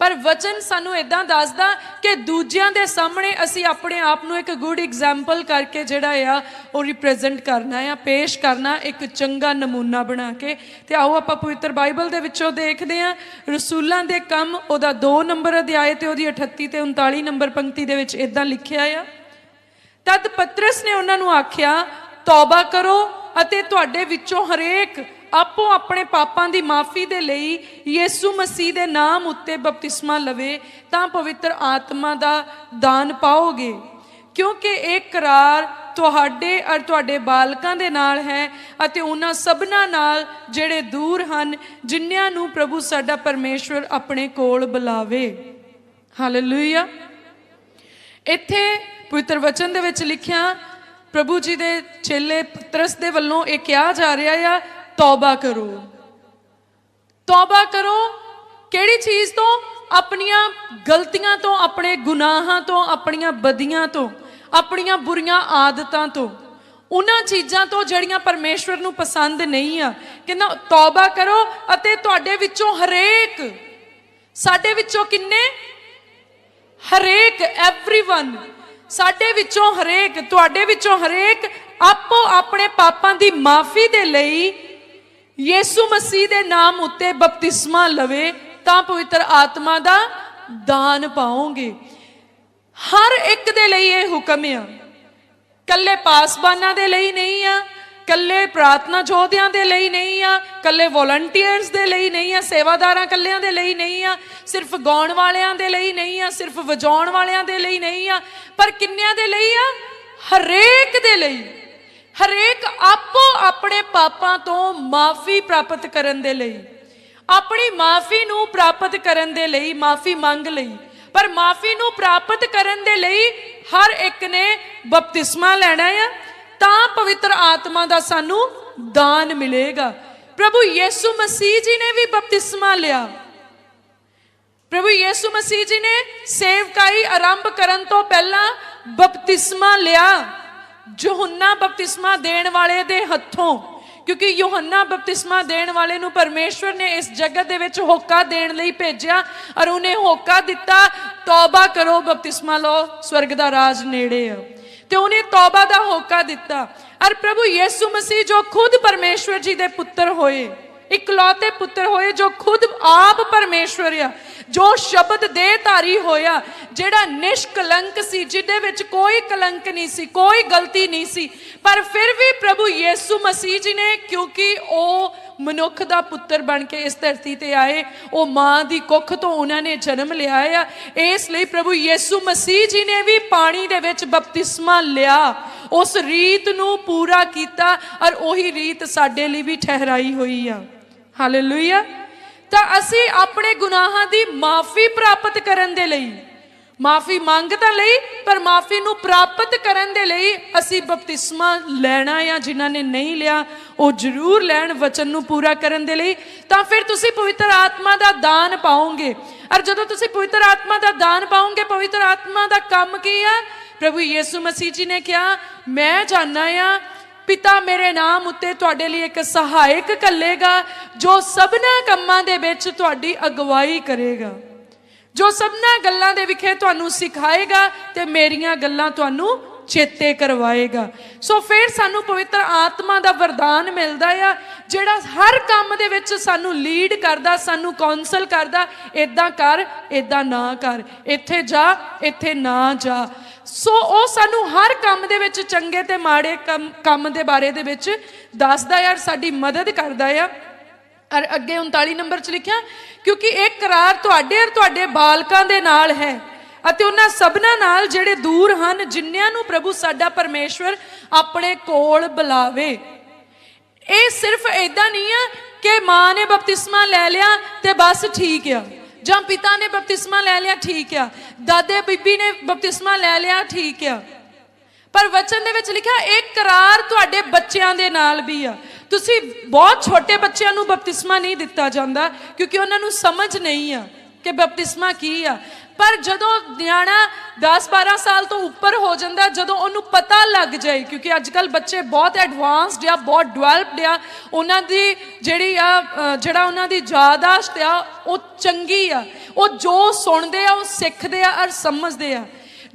ਪਰ ਵਚਨ ਸਾਨੂੰ ਇਦਾਂ ਦੱਸਦਾ ਕਿ ਦੂਜਿਆਂ ਦੇ ਸਾਹਮਣੇ ਅਸੀਂ ਆਪਣੇ ਆਪ ਨੂੰ ਇੱਕ ਗੁੱਡ ਐਗਜ਼ਾਮਪਲ ਕਰਕੇ ਜਿਹੜਾ ਆ, ਉਹ ਰਿਪਰੈਜ਼ੈਂਟ ਕਰਨਾ ਆ, ਪੇਸ਼ ਕਰਨਾ, ਇੱਕ ਚੰਗਾ ਨਮੂਨਾ ਬਣਾ ਕੇ। ਤੇ ਆਓ ਆਪਾਂ ਪਵਿੱਤਰ ਬਾਈਬਲ ਦੇ ਵਿੱਚੋਂ ਦੇਖਦੇ ਹਾਂ, ਰਸੂਲਾਂ ਦੇ ਕੰਮ, ਉਹਦਾ 2 ਨੰਬਰ ਅਧਿਆਇ ਤੇ ਉਹਦੀ 38 ਤੇ 39 ਨੰਬਰ ਪੰਕਤੀ ਦੇ ਵਿੱਚ ਇਦਾਂ ਲਿਖਿਆ ਆ। ਤਦ ਪਤਰਸ ਨੇ ਉਹਨਾਂ ਨੂੰ ਆਖਿਆ, ਤੌਬਾ ਕਰੋ ਅਤੇ ਤੁਹਾਡੇ ਵਿੱਚੋਂ ਹਰੇਕ ਆਪੋ ਆਪਣੇ ਪਾਪਾਂ ਦੀ ਮਾਫੀ ਦੇ ਲਈ ਯੀਸੂ ਮਸੀਹ ਦੇ ਨਾਮ ਉੱਤੇ ਬਪਤਿਸਮਾ ਲਵੇ, ਤਾਂ ਪਵਿੱਤਰ ਆਤਮਾ ਦਾ ਦਾਨ ਪਾਓਗੇ। ਕਿਉਂਕਿ ਇਹ ਕਰਾਰ ਤੁਹਾਡੇ ਔਰ ਤੁਹਾਡੇ ਬਾਲਕਾਂ ਦੇ ਨਾਲ ਹੈ ਅਤੇ ਉਹਨਾਂ ਸਭਨਾਂ ਨਾਲ ਜਿਹੜੇ ਦੂਰ ਹਨ, ਜਿਨ੍ਹਾਂ ਨੂੰ ਪ੍ਰਭੂ ਸਾਡਾ ਪਰਮੇਸ਼ਵਰ ਆਪਣੇ ਕੋਲ ਬੁਲਾਵੇ। ਹਾਲੇਲੂਇਆ ਇੱਥੇ ਪਵਿੱਤਰ ਵਚਨ ਦੇ ਵਿੱਚ ਲਿਖਿਆ, ਪ੍ਰਭੂ ਜੀ ਦੇ ਚੇਲੇ ਪਤਰਸ ਦੇ ਵੱਲੋਂ ਇਹ ਕਿਹਾ ਜਾ ਰਿਹਾ ਆ ਤੌਬਾ ਕਰੋ ਤੌਬਾ ਕਰੋ ਕਿਹੜੀ ਚੀਜ਼ ਤੋਂ ਆਪਣੀਆਂ ਗਲਤੀਆਂ ਤੋਂ ਆਪਣੇ ਗੁਨਾਹਾਂ ਤੋਂ ਆਪਣੀਆਂ ਬਦੀਆਂ ਤੋਂ ਆਪਣੀਆਂ ਬੁਰੀਆਂ ਆਦਤਾਂ ਤੋਂ ਉਹਨਾਂ ਚੀਜ਼ਾਂ ਤੋਂ ਜਿਹੜੀਆਂ ਪਰਮੇਸ਼ਵਰ ਨੂੰ ਪਸੰਦ ਨਹੀਂ ਆ ਕਹਿੰਦਾ ਤੌਬਾ ਕਰੋ ਅਤੇ ਤੁਹਾਡੇ ਵਿੱਚੋਂ ਹਰੇਕ ਸਾਡੇ ਵਿੱਚੋਂ ਕਿੰਨੇ ਹਰੇਕ एवरीवन ਸਾਡੇ ਵਿੱਚੋਂ ਹਰੇਕ ਤੁਹਾਡੇ ਵਿੱਚੋਂ ਹਰੇਕ ਆਪੋ ਆਪਣੇ ਪਾਪਾਂ ਦੀ ਮਾਫੀ ਦੇ ਲਈ ਯੀਸੂ ਮਸੀਹ ਦੇ ਨਾਮ ਉੱਤੇ ਬਪਤਿਸਮਾ ਲਵੇ, ਤਾਂ ਪਵਿੱਤਰ ਆਤਮਾ ਦਾ ਦਾਨ ਪਾਓਗੇ। ਹਰ ਇੱਕ ਦੇ ਲਈ ਇਹ ਹੁਕਮ ਆ। ਕੱਲੇ ਪਾਸਬਾਨਾਂ ਦੇ ਲਈ ਨਹੀਂ ਆ ਕੱਲੇ ਪ੍ਰਾਰਥਨਾ ਯੋਧਿਆਂ ਦੇ ਲਈ ਨਹੀਂ ਆ ਕੱਲੇ ਵੋਲੰਟੀਅਰਸ ਦੇ ਲਈ ਨਹੀਂ ਆ, ਸੇਵਾਦਾਰਾਂ ਕੱਲਿਆਂ ਦੇ ਲਈ ਨਹੀਂ ਆ, ਸਿਰਫ ਗਾਉਣ ਵਾਲਿਆਂ ਦੇ ਲਈ ਨਹੀਂ ਆ, ਸਿਰਫ ਵਜਾਉਣ ਵਾਲਿਆਂ ਦੇ ਲਈ ਨਹੀਂ ਆ, ਪਰ ਕਿੰਨਿਆਂ ਦੇ ਲਈ ਆ? ਹਰੇਕ ਦੇ ਲਈ। ਹਰੇਕ ਆਪ ਆਪਣੇ ਪਾਪਾਂ ਤੋਂ ਮਾਫੀ ਪ੍ਰਾਪਤ ਕਰਨ ਦੇ ਲਈ, ਆਪਣੀ ਮਾਫੀ ਨੂੰ ਪ੍ਰਾਪਤ ਕਰਨ ਦੇ ਲਈ, ਮਾਫੀ ਮੰਗ ਲਈ, ਪਰ ਮਾਫੀ ਨੂੰ ਪ੍ਰਾਪਤ ਕਰਨ ਦੇ ਲਈ ਹਰ ਇੱਕ ਨੇ ਬਪਤਿਸਮਾ ਲੈਣਾ ਆ, ਤਾਂ ਪਵਿੱਤਰ ਆਤਮਾ ਦਾ ਸਾਨੂੰ ਦਾਨ ਮਿਲੇਗਾ। ਪ੍ਰਭੂ ਯੀਸੂ ਮਸੀਹ ਜੀ ਨੇ ਵੀ ਬਪਤਿਸਮਾ ਲਿਆ। ਪ੍ਰਭੂ ਯੀਸੂ ਮਸੀਹ ਜੀ ਨੇ ਸੇਵਕਾਈ ਆਰੰਭ ਕਰਨ ਤੋਂ ਪਹਿਲਾਂ ਬਪਤਿਸਮਾ ਲਿਆ। ਯੋਹੰਨਾ ਬਪਤਿਸਮਾ ਦੇਣ ਵਾਲੇ ਦੇ ਹੱਥੋਂ, ਕਿਉਂਕਿ ਯੋਹੰਨਾ ਬਪਤਿਸਮਾ ਦੇਣ ਵਾਲੇ ਨੂੰ ਪਰਮੇਸ਼ਵਰ ਨੇ ਇਸ ਜਗਤ ਦੇ ਵਿੱਚ ਹੋਕਾ ਦੇਣ ਲਈ ਭੇਜਿਆ ਔਰ ਉਹਨੇ ਹੋਕਾ ਦਿੱਤਾ, ਤੌਬਾ ਕਰੋ ਬਪਤਿਸਮਾ ਲਓ, ਸਵਰਗ ਦਾ ਰਾਜ ਨੇੜੇ ਆ। ਤੇ ਉਹਨੇ ਤੌਬਾ ਦਾ ਹੋਕਾ ਦਿੱਤਾ। ਔਰ ਪ੍ਰਭੂ ਯੀਸੂ ਮਸੀਹ ਜੋ ਖੁਦ ਪਰਮੇਸ਼ਵਰ ਜੀ ਦੇ ਪੁੱਤਰ ਹੋਏ ਇਕਲੌਤੇ ਪੁੱਤਰ ਹੋਏ ਜੋ ਖੁਦ ਆਪ ਪਰਮੇਸ਼ਵਰ ਆ, ਜੋ ਸ਼ਬਦ ਦੇ ਧਾਰੀ ਹੋਇਆ, ਜਿਹੜਾ ਨਿਸ਼ਕਲੰਕ ਸੀ ਜਿਹਦੇ ਵਿੱਚ ਕੋਈ ਕਲੰਕ ਨਹੀਂ ਸੀ, ਕੋਈ ਗਲਤੀ ਨਹੀਂ ਸੀ। ਪਰ ਫਿਰ ਵੀ ਪ੍ਰਭੂ ਯੀਸੂ ਮਸੀਹ ਜੀ ਨੇ, ਕਿਉਂਕਿ ਉਹ ਮਨੁੱਖ ਦਾ ਪੁੱਤਰ ਬਣ ਕੇ ਇਸ ਧਰਤੀ ਤੇ ਆਏ, ਉਹ ਮਾਂ ਦੀ ਕੁੱਖ ਤੋਂ ਉਹਨਾਂ ਨੇ ਜਨਮ ਲਿਆ ਆ। ਇਸ ਲਈ ਪ੍ਰਭੂ ਯੀਸੂ ਮਸੀਹ ਜੀ ਨੇ ਵੀ ਪਾਣੀ ਦੇ ਵਿੱਚ ਬਪਤਿਸਮਾ ਲਿਆ, ਉਸ ਰੀਤ ਨੂੰ ਪੂਰਾ ਕੀਤਾ, ਔਰ ਉਹੀ ਰੀਤ ਸਾਡੇ ਲਈ ਵੀ ਠਹਿਰਾਈ ਹੋਈ ਆ। ਹਾਲੇਲੂਇਆ ਤਾਂ ਅਸੀਂ ਆਪਣੇ ਗੁਨਾਹਾਂ ਦੀ ਮਾਫੀ ਪ੍ਰਾਪਤ ਕਰਨ ਦੇ ਲਈ, ਮਾਫੀ ਮੰਗ ਤਾਂ ਲਈ, ਪਰ ਮਾਫੀ ਨੂੰ ਪ੍ਰਾਪਤ ਕਰਨ ਦੇ ਲਈ ਅਸੀਂ ਬਪਤਿਸਮਾ ਲੈਣਾ ਜਾਂ ਜਿਨ੍ਹਾਂ ਨੇ ਨਹੀਂ ਲਿਆ, ਉਹ ਜ਼ਰੂਰ ਲੈਣ, ਵਚਨ ਨੂੰ ਪੂਰਾ ਕਰਨ ਦੇ ਲਈ। ਤਾਂ ਫਿਰ ਤੁਸੀਂ ਪਵਿੱਤਰ ਆਤਮਾ ਦਾ ਦਾਨ ਪਾਓਗੇ। ਔਰ ਜਦੋਂ ਤੁਸੀਂ ਪਵਿੱਤਰ ਆਤਮਾ ਦਾ ਦਾਨ ਪਾਓਗੇ, ਪਵਿੱਤਰ ਆਤਮਾ ਦਾ ਕੰਮ ਕੀ ਆ? ਪ੍ਰਭੂ ਯੀਸੂ ਮਸੀਹ ਜੀ ਨੇ ਕਿਹਾ, ਮੈਂ ਜਾਣਦਾ ਆ ਪਿਤਾ ਮੇਰੇ ਨਾਮ ਉੱਤੇ ਤੁਹਾਡੇ ਲਈ ਇੱਕ ਸਹਾਇਕ ਕੱਲੇਗਾ ਜੋ ਸਭਨਾ ਕੰਮਾਂ ਦੇ ਵਿੱਚ ਤੁਹਾਡੀ ਅਗਵਾਈ ਕਰੇਗਾ। ਜੋ ਸਭਨਾ ਗੱਲਾਂ ਦੇ ਵਿਖੇ ਤੁਹਾਨੂੰ ਸਿਖਾਏਗਾ ਤੇ ਮੇਰੀਆਂ ਗੱਲਾਂ ਤੁਹਾਨੂੰ ਚੇਤੇ ਕਰਵਾਏਗਾ। ਸੋ ਫਿਰ ਸਾਨੂੰ ਪਵਿੱਤਰ ਆਤਮਾ ਦਾ ਵਰਦਾਨ ਮਿਲਦਾ ਆ, ਜਿਹੜਾ ਹਰ ਕੰਮ ਦੇ ਵਿੱਚ ਸਾਨੂੰ ਲੀਡ ਕਰਦਾ, ਸਾਨੂੰ ਕਾਉਂਸਲ ਕਰਦਾ ਇਦਾਂ ਕਰ ਇਦਾਂ ਨਾ ਕਰ, ਇੱਥੇ ਜਾ, ਇੱਥੇ ਨਾ ਜਾ। ਸੋ ਉਹ ਸਾਨੂੰ ਹਰ ਕੰਮ ਦੇ ਵਿੱਚ ਚੰਗੇ ਤੇ ਮਾੜੇ ਕੰਮ ਕੰਮ ਦੇ ਬਾਰੇ ਦੇ ਵਿੱਚ ਦੱਸਦਾ ਯਾਰ ਸਾਡੀ ਮਦਦ ਕਰਦਾ ਆ ਔਰ ਅੱਗੇ 39 ਨੰਬਰ 'ਚ ਲਿਖਿਆ, ਕਿਉਂਕਿ ਇਹ ਕਰਾਰ ਤੁਹਾਡੇ ਔਰ ਤੁਹਾਡੇ ਬਾਲਕਾਂ ਦੇ ਨਾਲ ਹੈ ਅਤੇ ਉਹਨਾਂ ਸਭਨਾਂ ਨਾਲ ਜਿਹੜੇ ਦੂਰ ਹਨ ਜਿਨ੍ਹਾਂ ਨੂੰ ਪ੍ਰਭੂ ਸਾਡਾ ਪਰਮੇਸ਼ਵਰ ਆਪਣੇ ਕੋਲ ਬੁਲਾਵੇ। ਇਹ ਸਿਰਫ ਐਦਾਂ ਨਹੀਂ ਆ ਕਿ ਮਾਂ ਨੇ ਬਪਤਿਸਮਾ ਲੈ ਲਿਆ ਤੇ ਬਸ ਠੀਕ ਆ। ਜਾਂ ਪਿਤਾ ਨੇ ਬਪਤਿਸਮਾ ਲੈ ਲਿਆ, ਠੀਕ ਆ। ਦਾਦੇ, ਬੀਬੀ ਨੇ ਬਪਤਿਸਮਾ ਲੈ ਲਿਆ, ਠੀਕ ਆ। ਪਰ ਵਚਨ ਦੇ ਵਿੱਚ ਲਿਖਿਆ, ਇਹ ਕਰਾਰ ਤੁਹਾਡੇ ਬੱਚਿਆਂ ਦੇ ਨਾਲ ਵੀ ਆ। ਤੁਸੀਂ ਬਹੁਤ ਛੋਟੇ ਬੱਚਿਆਂ ਨੂੰ ਬਪਤਿਸਮਾ ਨਹੀਂ ਦਿੱਤਾ ਜਾਂਦਾ, ਕਿਉਂਕਿ ਉਹਨਾਂ ਨੂੰ ਸਮਝ ਨਹੀਂ ਆ ਕਿ ਬਪਤਿਸਮਾ ਕੀ ਆ। ਪਰ ਜਦੋਂ ਨਿਆਣਾ 10-12 ਸਾਲ ਤੋਂ ਉੱਪਰ ਹੋ ਜਾਂਦਾ ਜਦੋਂ ਉਹਨੂੰ ਪਤਾ ਲੱਗ ਜਾਏ, ਕਿਉਂਕਿ ਅੱਜ ਕੱਲ ਬੱਚੇ ਬਹੁਤ ਐਡਵਾਂਸਡ ਆ ਬਹੁਤ ਡਿਵੈਲਪਡ ਆ, ਉਹਨਾਂ ਦੀ ਜਿਹੜੀ ਆ ਜਿਹੜਾ ਉਹਨਾਂ ਦੀ ਯਾਦਾਸ਼ਤ ਆ, ਉਹ ਚੰਗੀ ਆ। ਉਹ ਜੋ ਸੁਣਦੇ ਆ, ਉਹ ਸਿੱਖਦੇ ਆ, ਔਰ ਸਮਝਦੇ ਆ।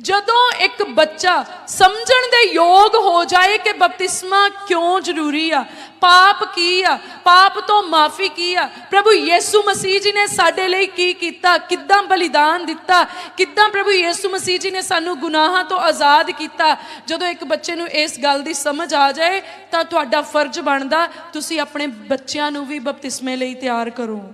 ਜਦੋਂ ਇੱਕ ਬੱਚਾ ਸਮਝਣ ਦੇ ਯੋਗ ਹੋ ਜਾਏ ਕਿ ਬਪਤਿਸਮਾ ਕਿਉਂ ਜ਼ਰੂਰੀ ਆ, ਪਾਪ ਕੀ ਆ, ਪਾਪ ਤੋਂ ਮਾਫੀ ਕੀ ਆ, ਪ੍ਰਭੂ ਯੀਸੂ ਮਸੀਹ ਜੀ ਨੇ ਸਾਡੇ ਲਈ ਕੀ ਕੀਤਾ, ਕਿੱਦਾਂ ਬਲੀਦਾਨ ਦਿੱਤਾ, ਕਿੱਦਾਂ ਪ੍ਰਭੂ ਯੀਸੂ ਮਸੀਹ ਜੀ ਨੇ ਸਾਨੂੰ ਗੁਨਾਹਾਂ ਤੋਂ ਆਜ਼ਾਦ ਕੀਤਾ, ਜਦੋਂ ਇੱਕ ਬੱਚੇ ਨੂੰ ਇਸ ਗੱਲ ਦੀ ਸਮਝ ਆ ਜਾਏ ਤਾਂ ਤੁਹਾਡਾ ਫਰਜ਼ ਬਣਦਾ ਤੁਸੀਂ ਆਪਣੇ ਬੱਚਿਆਂ ਨੂੰ ਵੀ ਬਪਤਿਸਮੇ ਲਈ ਤਿਆਰ ਕਰੋ।